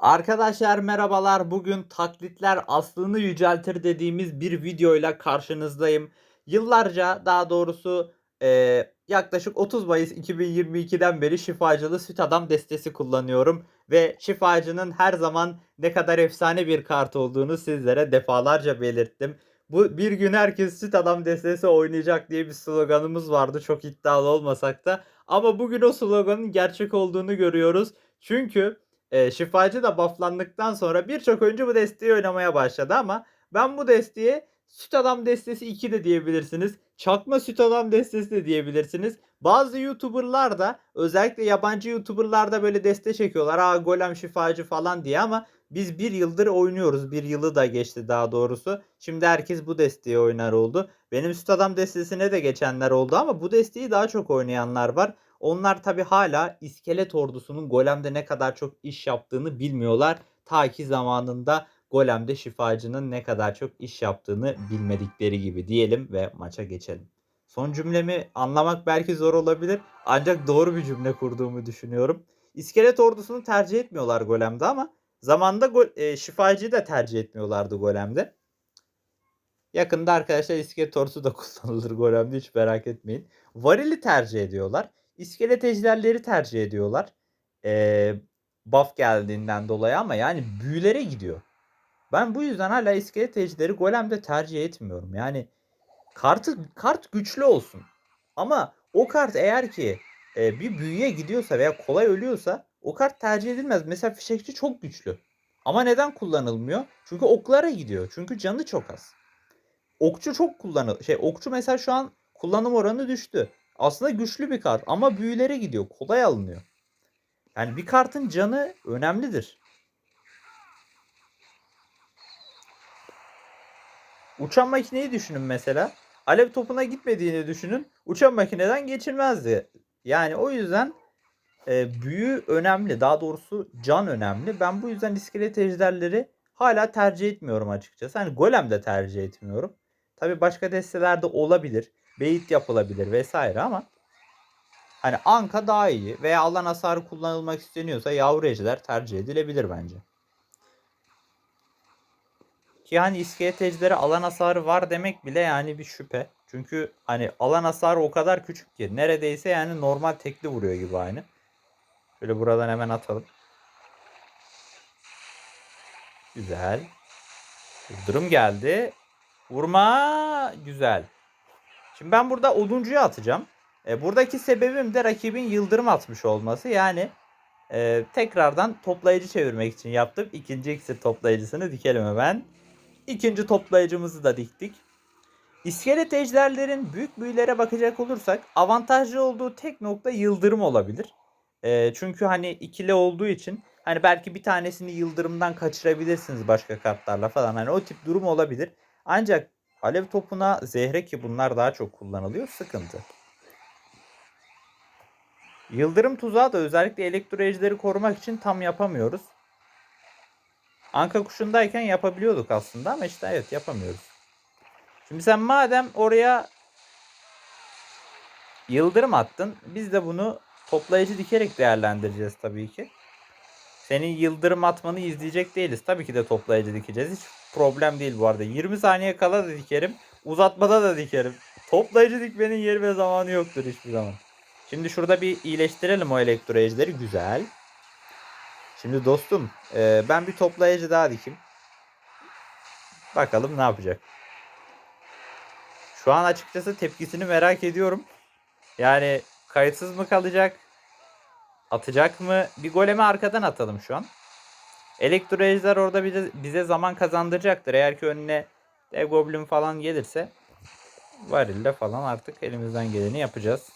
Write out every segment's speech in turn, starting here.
Arkadaşlar merhabalar. Bugün taklitler aslını yüceltir dediğimiz bir videoyla karşınızdayım. Yıllarca daha doğrusu eee, yaklaşık 30 Mayıs 2022'den beri şifacılı süt adam destesi kullanıyorum. Ve şifacının her zaman ne kadar efsane bir kart olduğunu sizlere defalarca belirttim. Bu bir gün herkes süt adam destesi oynayacak diye bir sloganımız vardı. Çok iddialı olmasak da. Ama bugün o sloganın gerçek olduğunu görüyoruz. Çünkü e, şifacı da bufflandıktan sonra birçok oyuncu bu desteği oynamaya başladı ama ben bu desteğe Süt Adam destesi 2 de diyebilirsiniz. Çakma Süt Adam destesi de diyebilirsiniz. Bazı YouTuber'lar da özellikle yabancı YouTuber'lar da böyle deste çekiyorlar. Aa golem şifacı falan diye ama biz bir yıldır oynuyoruz. Bir yılı da geçti daha doğrusu. Şimdi herkes bu desteği oynar oldu. Benim Süt Adam destesine de geçenler oldu ama bu desteği daha çok oynayanlar var. Onlar tabi hala iskelet ordusunun golemde ne kadar çok iş yaptığını bilmiyorlar. Ta ki zamanında golemde şifacının ne kadar çok iş yaptığını bilmedikleri gibi diyelim ve maça geçelim. Son cümlemi anlamak belki zor olabilir ancak doğru bir cümle kurduğumu düşünüyorum. İskelet ordusunu tercih etmiyorlar golemde ama zamanda gol, e, şifacıyı da tercih etmiyorlardı golemde. Yakında arkadaşlar iskelet ordusu da kullanılır golemde hiç merak etmeyin. Varili tercih ediyorlar. İskelet ejderleri tercih ediyorlar. Ee, buff geldiğinden dolayı ama yani büyülere gidiyor. Ben bu yüzden hala iskelet ejderi golemde tercih etmiyorum. Yani kartı kart güçlü olsun. Ama o kart eğer ki e, bir büyüye gidiyorsa veya kolay ölüyorsa o kart tercih edilmez. Mesela fişekçi çok güçlü. Ama neden kullanılmıyor? Çünkü oklara gidiyor. Çünkü canı çok az. Okçu çok kullanıl şey okçu mesela şu an kullanım oranı düştü. Aslında güçlü bir kart ama büyülere gidiyor. Kolay alınıyor. Yani bir kartın canı önemlidir. Uçan makineyi düşünün mesela. Alev topuna gitmediğini düşünün. Uçan makineden geçilmezdi. Yani o yüzden e, büyü önemli. Daha doğrusu can önemli. Ben bu yüzden iskelet ejderleri hala tercih etmiyorum açıkçası. Hani golem de tercih etmiyorum. Tabi başka destelerde olabilir. Beyit yapılabilir vesaire ama hani Anka daha iyi veya alan hasarı kullanılmak isteniyorsa yavru ejder tercih edilebilir bence. Ki hani iskelet ejderi alan hasarı var demek bile yani bir şüphe. Çünkü hani alan hasarı o kadar küçük ki neredeyse yani normal tekli vuruyor gibi aynı. Şöyle buradan hemen atalım. Güzel. Yıldırım geldi. Vurma güzel. Şimdi ben burada oduncuyu atacağım. E, buradaki sebebim de rakibin yıldırım atmış olması. Yani e, tekrardan toplayıcı çevirmek için yaptım. İkinci iksir toplayıcısını dikelim hemen. İkinci toplayıcımızı da diktik. İskelet ejderlerin büyük büyülere bakacak olursak avantajlı olduğu tek nokta yıldırım olabilir. E, çünkü hani ikili olduğu için hani belki bir tanesini yıldırımdan kaçırabilirsiniz başka kartlarla falan. Hani o tip durum olabilir. Ancak alev topuna zehre ki bunlar daha çok kullanılıyor sıkıntı. Yıldırım tuzağı da özellikle elektro ejderi korumak için tam yapamıyoruz. Anka kuşundayken yapabiliyorduk aslında ama işte evet yapamıyoruz. Şimdi sen madem oraya yıldırım attın biz de bunu toplayıcı dikerek değerlendireceğiz tabii ki. Senin yıldırım atmanı izleyecek değiliz. Tabii ki de toplayıcı dikeceğiz. Hiç problem değil bu arada. 20 saniye kala da dikerim. Uzatmada da dikerim. Toplayıcı dikmenin yeri ve zamanı yoktur hiçbir zaman. Şimdi şurada bir iyileştirelim o elektro ejderi. Güzel. Şimdi dostum e, ben bir toplayıcı daha dikeyim. Bakalım ne yapacak. Şu an açıkçası tepkisini merak ediyorum. Yani kayıtsız mı kalacak? Atacak mı? Bir golemi arkadan atalım şu an. Elektro ejder orada bize, bize zaman kazandıracaktır. Eğer ki önüne dev goblin falan gelirse varille falan artık elimizden geleni yapacağız.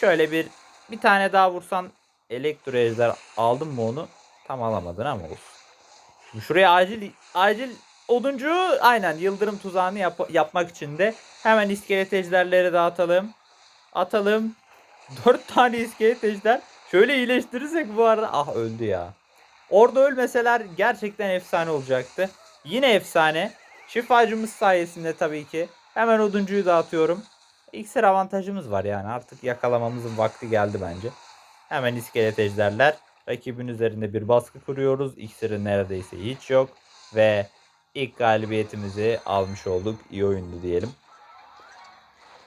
Şöyle bir bir tane daha vursan elektro ejder aldın mı onu? Tam alamadın ama olsun. Şuraya acil acil oduncu aynen yıldırım tuzağını yap, yapmak için de hemen iskelet ejderleri dağıtalım. Atalım. 4 tane iskelet ejder. Şöyle iyileştirirsek bu arada. Ah öldü ya. Orada ölmeseler gerçekten efsane olacaktı. Yine efsane. Şifacımız sayesinde tabii ki. Hemen oduncuyu dağıtıyorum. İksir avantajımız var yani. Artık yakalamamızın vakti geldi bence. Hemen iskelet ejderler. Rakibin üzerinde bir baskı kuruyoruz. İksiri neredeyse hiç yok. Ve ilk galibiyetimizi almış olduk. İyi oyundu diyelim.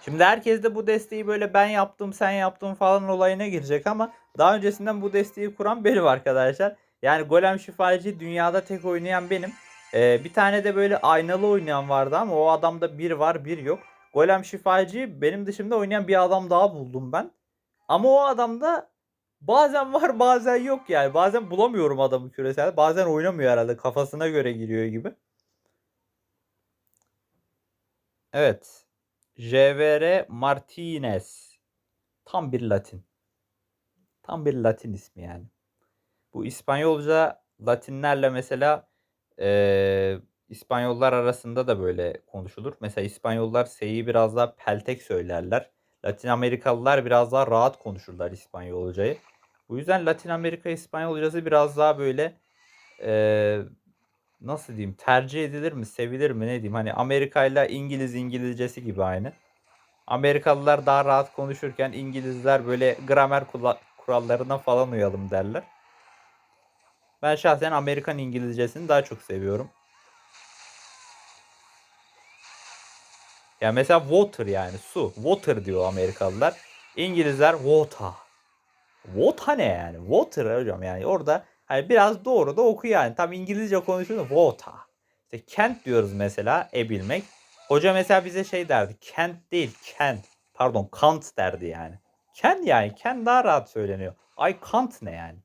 Şimdi herkes de bu desteği böyle ben yaptım sen yaptın falan olayına girecek ama daha öncesinden bu desteği kuran benim arkadaşlar. Yani Golem Şifacı dünyada tek oynayan benim. Ee, bir tane de böyle aynalı oynayan vardı ama o adamda bir var bir yok. Golem Şifacı benim dışımda oynayan bir adam daha buldum ben. Ama o adamda bazen var bazen yok yani. Bazen bulamıyorum adamı küresel. Bazen oynamıyor herhalde kafasına göre giriyor gibi. Evet. JVR Martinez. Tam bir Latin. Tam bir Latin ismi yani. Bu İspanyolca Latinlerle mesela eee, İspanyollar arasında da böyle konuşulur. Mesela İspanyollar S'yi biraz daha peltek söylerler. Latin Amerikalılar biraz daha rahat konuşurlar İspanyolcayı. Bu yüzden Latin Amerika İspanyolcası biraz daha böyle eee, nasıl diyeyim tercih edilir mi sevilir mi ne diyeyim hani Amerika ile İngiliz İngilizcesi gibi aynı. Amerikalılar daha rahat konuşurken İngilizler böyle gramer kurallarına falan uyalım derler. Ben şahsen Amerikan İngilizcesini daha çok seviyorum. Ya mesela water yani su. Water diyor Amerikalılar. İngilizler water. Water ne yani? Water hocam yani orada hani biraz doğru da oku yani. Tam İngilizce konuşuyor water. İşte kent diyoruz mesela e bilmek. Hoca mesela bize şey derdi. Kent değil kent. Pardon kant derdi yani. Ken yani ken daha rahat söyleniyor. I can't ne yani.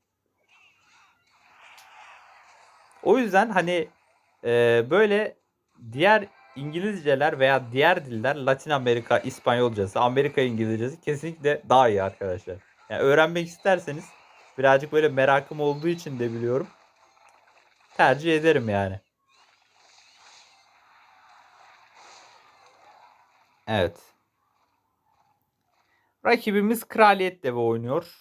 O yüzden hani e, böyle diğer İngilizceler veya diğer diller Latin Amerika İspanyolcası, Amerika İngilizcesi kesinlikle daha iyi arkadaşlar. Yani öğrenmek isterseniz birazcık böyle merakım olduğu için de biliyorum. Tercih ederim yani. Evet. Rakibimiz Kraliyet Devi oynuyor.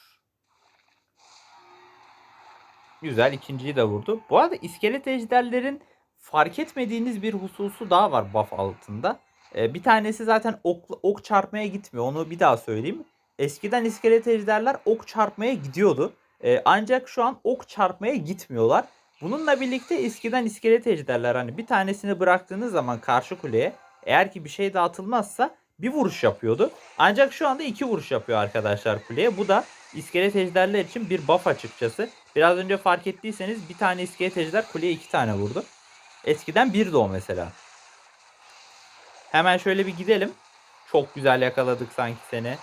Güzel ikinciyi de vurdu. Bu arada iskelet ejderlerin fark etmediğiniz bir hususu daha var buff altında. Ee, bir tanesi zaten ok, ok çarpmaya gitmiyor. Onu bir daha söyleyeyim. Eskiden iskelet ejderler ok çarpmaya gidiyordu. Ee, ancak şu an ok çarpmaya gitmiyorlar. Bununla birlikte eskiden iskelet ejderler hani bir tanesini bıraktığınız zaman karşı kuleye eğer ki bir şey dağıtılmazsa bir vuruş yapıyordu. Ancak şu anda iki vuruş yapıyor arkadaşlar kuleye. Bu da iskelet ejderler için bir buff açıkçası. Biraz önce fark ettiyseniz bir tane iskelet ejder kuleye iki tane vurdu. Eskiden bir de o mesela. Hemen şöyle bir gidelim. Çok güzel yakaladık sanki seni.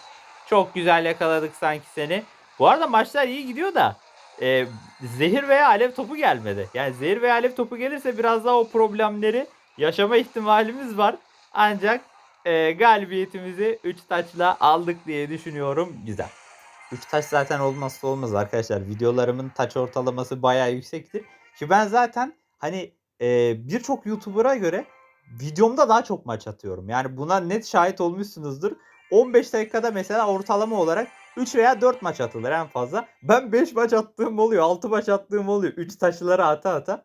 Çok güzel yakaladık sanki seni. Bu arada maçlar iyi gidiyor da e, zehir veya alev topu gelmedi. Yani zehir veya alev topu gelirse biraz daha o problemleri yaşama ihtimalimiz var. Ancak e, galibiyetimizi 3 taçla aldık diye düşünüyorum. Güzel. 3 taç zaten olmazsa olmaz arkadaşlar. Videolarımın taç ortalaması bayağı yüksektir. Ki ben zaten hani e, birçok YouTuber'a göre videomda daha çok maç atıyorum. Yani buna net şahit olmuşsunuzdur. 15 dakikada mesela ortalama olarak 3 veya 4 maç atılır en fazla. Ben 5 maç attığım oluyor. 6 maç attığım oluyor. 3 taşları ata ata.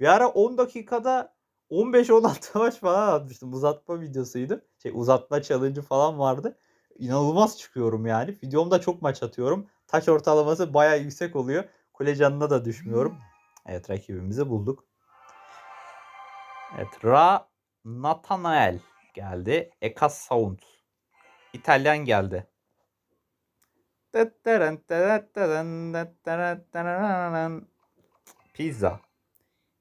Bir ara 10 dakikada 15-16 maç falan atmıştım. Uzatma videosuydu. Şey uzatma challenge falan vardı. İnanılmaz çıkıyorum yani. Videomda çok maç atıyorum. Taş ortalaması baya yüksek oluyor. Kule canına da düşmüyorum. Evet rakibimizi bulduk. Evet Ra Nathanael geldi. Eka Sound. İtalyan geldi. Pizza.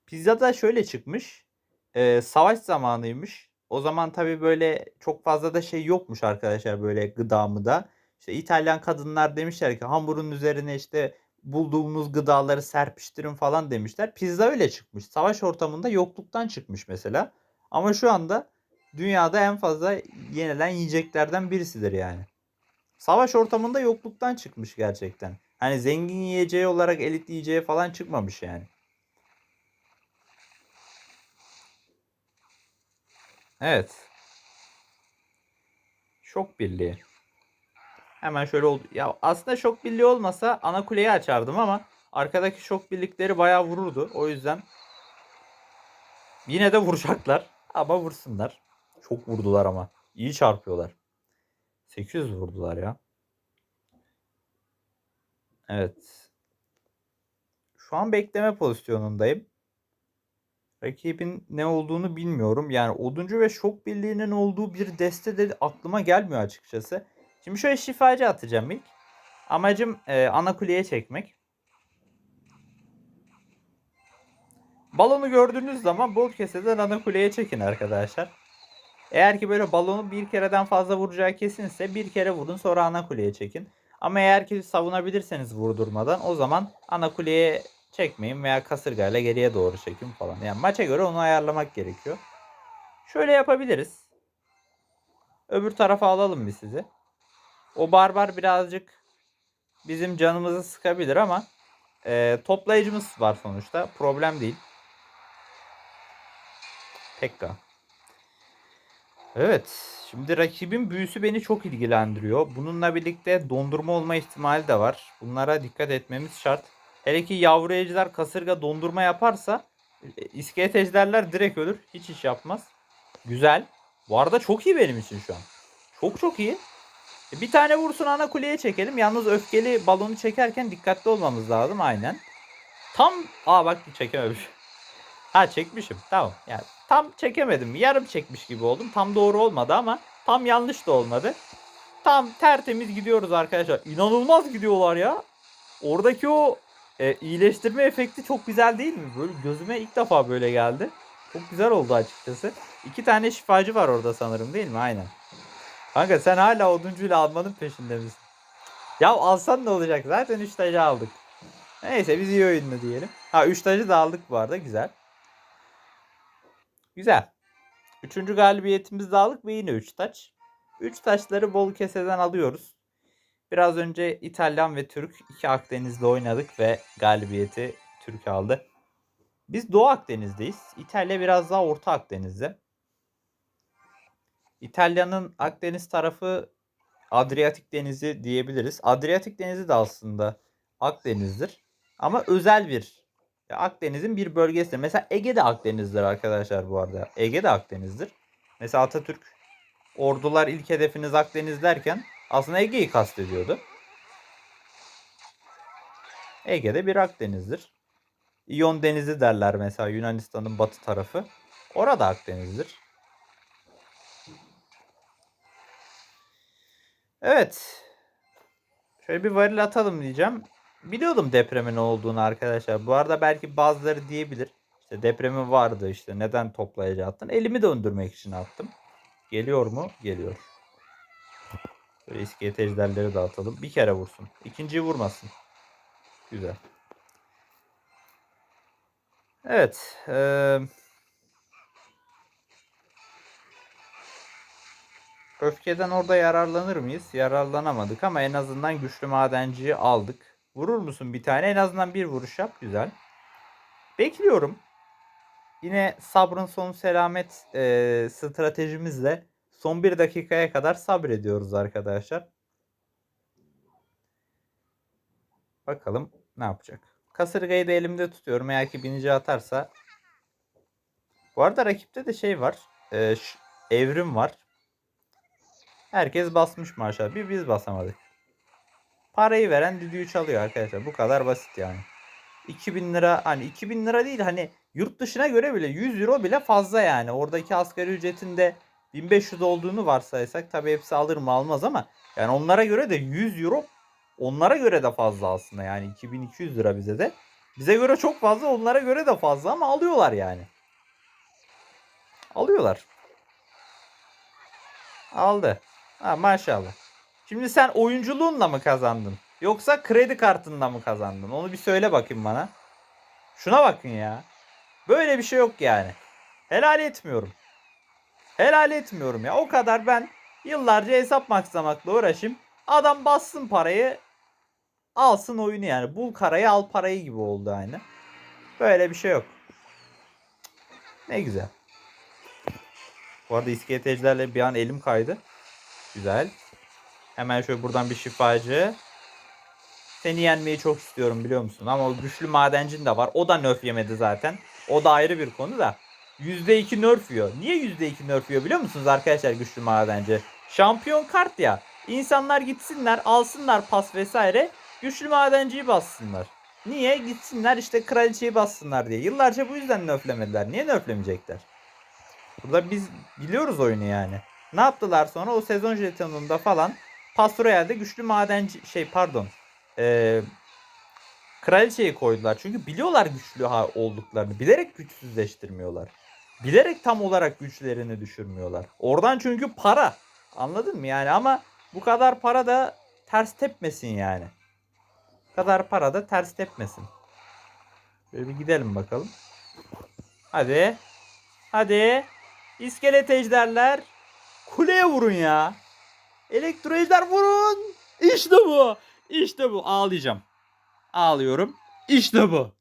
Pizza da şöyle çıkmış. Ee, savaş zamanıymış. O zaman tabii böyle çok fazla da şey yokmuş arkadaşlar böyle gıda mı da. İşte İtalyan kadınlar demişler ki hamurun üzerine işte bulduğumuz gıdaları serpiştirin falan demişler. Pizza öyle çıkmış. Savaş ortamında yokluktan çıkmış mesela. Ama şu anda dünyada en fazla yenilen yiyeceklerden birisidir yani. Savaş ortamında yokluktan çıkmış gerçekten. Hani zengin yiyeceği olarak elit yiyeceği falan çıkmamış yani. Evet. Şok birliği. Hemen şöyle oldu. Ya aslında şok birliği olmasa ana kuleyi açardım ama arkadaki şok birlikleri bayağı vururdu. O yüzden yine de vuracaklar. Ama vursunlar. Çok vurdular ama. İyi çarpıyorlar. 800 vurdular ya. Evet. Şu an bekleme pozisyonundayım. Rakibin ne olduğunu bilmiyorum. Yani Oduncu ve Şok Birliği'nin olduğu bir deste de aklıma gelmiyor açıkçası. Şimdi şöyle şifacı atacağım ilk. Amacım e, ana kuleye çekmek. Balonu gördüğünüz zaman bol keseden ana kuleye çekin arkadaşlar. Eğer ki böyle balonu bir kereden fazla vuracağı kesinse bir kere vurun sonra ana kuleye çekin. Ama eğer ki savunabilirseniz vurdurmadan o zaman ana kuleye çekmeyin veya kasırgayla geriye doğru çekin falan. Yani maça göre onu ayarlamak gerekiyor. Şöyle yapabiliriz. Öbür tarafa alalım bir sizi. O barbar birazcık bizim canımızı sıkabilir ama e, toplayıcımız var sonuçta. Problem değil. Pekka. Evet. Şimdi rakibin büyüsü beni çok ilgilendiriyor. Bununla birlikte dondurma olma ihtimali de var. Bunlara dikkat etmemiz şart. Hele ki yavru ejder kasırga dondurma yaparsa e, iskelet ejderler direkt ölür. Hiç iş yapmaz. Güzel. Bu arada çok iyi benim için şu an. Çok çok iyi. E, Bir tane vursun ana kuleye çekelim. Yalnız öfkeli balonu çekerken dikkatli olmamız lazım. Aynen. Tam... Aa bak çekememiş. Ha çekmişim. Tamam. Yani tam çekemedim. Yarım çekmiş gibi oldum. Tam doğru olmadı ama tam yanlış da olmadı. Tam tertemiz gidiyoruz arkadaşlar. İnanılmaz gidiyorlar ya. Oradaki o e, iyileştirme efekti çok güzel değil mi? Böyle gözüme ilk defa böyle geldi. Çok güzel oldu açıkçası. İki tane şifacı var orada sanırım değil mi? Aynen. Kanka sen hala oduncuyla almanın peşinde misin? Ya alsan ne olacak? Zaten 3 tacı aldık. Neyse biz iyi oyunlu diyelim. Ha 3 tacı da aldık bu arada. Güzel. Güzel. Üçüncü galibiyetimizi de aldık ve yine 3 taç. 3 taşları bol keseden alıyoruz. Biraz önce İtalyan ve Türk iki Akdeniz'de oynadık ve galibiyeti Türk aldı. Biz Doğu Akdeniz'deyiz. İtalya biraz daha Orta Akdeniz'de. İtalya'nın Akdeniz tarafı Adriyatik Denizi diyebiliriz. Adriyatik Denizi de aslında Akdeniz'dir. Ama özel bir Akdeniz'in bir bölgesidir. Mesela Ege de Akdeniz'dir arkadaşlar bu arada. Ege de Akdeniz'dir. Mesela Atatürk ordular ilk hedefiniz Akdeniz derken aslında Ege'yi kastediyordu. Ege'de bir Akdeniz'dir. İyon Denizi derler mesela Yunanistan'ın batı tarafı. Orada Akdeniz'dir. Evet. Şöyle bir varil atalım diyeceğim. Biliyordum depremin olduğunu arkadaşlar. Bu arada belki bazıları diyebilir. İşte depremi vardı işte neden toplayıcı attın? Elimi döndürmek için attım. Geliyor mu? Geliyor. Böyle iskelet ejderleri de atalım. Bir kere vursun. İkinciyi vurmasın. Güzel. Evet. Eee... Öfkeden orada yararlanır mıyız? Yararlanamadık ama en azından güçlü madenciyi aldık. Vurur musun bir tane? En azından bir vuruş yap. Güzel. Bekliyorum. Yine sabrın sonu selamet e, stratejimizle son bir dakikaya kadar sabrediyoruz arkadaşlar. Bakalım ne yapacak. Kasırgayı da elimde tutuyorum. Eğer ki binici atarsa. Bu arada rakipte de şey var. E, evrim var. Herkes basmış maşallah. Bir biz basamadık. Parayı veren düdüğü çalıyor arkadaşlar. Bu kadar basit yani. 2000 lira hani 2000 lira değil hani yurt dışına göre bile 100 euro bile fazla yani. Oradaki asgari ücretinde 1500 olduğunu varsaysak tabii hepsi alır mı almaz ama yani onlara göre de 100 euro onlara göre de fazla aslında yani 2200 lira bize de. Bize göre çok fazla onlara göre de fazla ama alıyorlar yani. Alıyorlar. Aldı. Ha maşallah. Şimdi sen oyunculuğunla mı kazandın? Yoksa kredi kartınla mı kazandın? Onu bir söyle bakayım bana. Şuna bakın ya. Böyle bir şey yok yani. Helal etmiyorum. Helal etmiyorum ya. O kadar ben yıllarca hesap maksamakla uğraşayım. Adam bassın parayı alsın oyunu yani. Bul karayı al parayı gibi oldu aynı. Böyle bir şey yok. Ne güzel. Bu arada iskelet ejderle bir an elim kaydı. Güzel. Hemen şöyle buradan bir şifacı. Seni yenmeyi çok istiyorum biliyor musun? Ama o güçlü madencin de var. O da nerf yemedi zaten. O da ayrı bir konu da. %2 nerf yiyor. Niye %2 nerf yiyor biliyor musunuz arkadaşlar güçlü madenci? Şampiyon kart ya. İnsanlar gitsinler alsınlar pas vesaire. Güçlü madenciyi bassınlar. Niye? Gitsinler işte kraliçeyi bassınlar diye. Yıllarca bu yüzden nöflemediler. Niye nöflemeyecekler? Burada biz biliyoruz oyunu yani. Ne yaptılar sonra o sezon jetonunda falan Pastorayel'de güçlü madenci şey pardon. Eee kraliçeyi koydular. Çünkü biliyorlar güçlü olduklarını. Bilerek güçsüzleştirmiyorlar. Bilerek tam olarak güçlerini düşürmüyorlar. Oradan çünkü para. Anladın mı yani ama bu kadar para da ters tepmesin yani. Bu kadar para da ters tepmesin. Böyle bir gidelim bakalım. Hadi. Hadi. İskelet ejderler. Kuleye vurun ya. Elektro ejder vurun. İşte bu. İşte bu. Ağlayacağım. Ağlıyorum. İşte bu.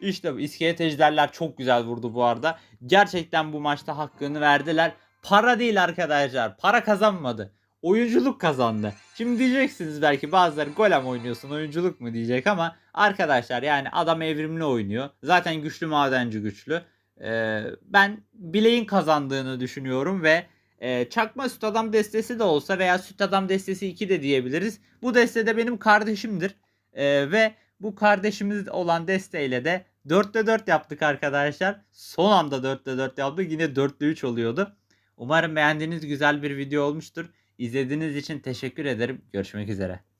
İşte bu. İskelet ejderler çok güzel vurdu bu arada. Gerçekten bu maçta hakkını verdiler. Para değil arkadaşlar. Para kazanmadı. Oyunculuk kazandı. Şimdi diyeceksiniz belki bazıları golem oynuyorsun oyunculuk mu diyecek ama arkadaşlar yani adam evrimli oynuyor. Zaten güçlü madenci güçlü. Ee, ben bileğin kazandığını düşünüyorum ve e, çakma süt adam destesi de olsa veya süt adam destesi 2 de diyebiliriz. Bu destede benim kardeşimdir. Ee, ve bu kardeşimiz olan desteğiyle de 4'te 4 yaptık arkadaşlar. Son anda 4'te 4 yaptık. Yine 4'te 3 oluyordu. Umarım beğendiğiniz güzel bir video olmuştur. İzlediğiniz için teşekkür ederim. Görüşmek üzere.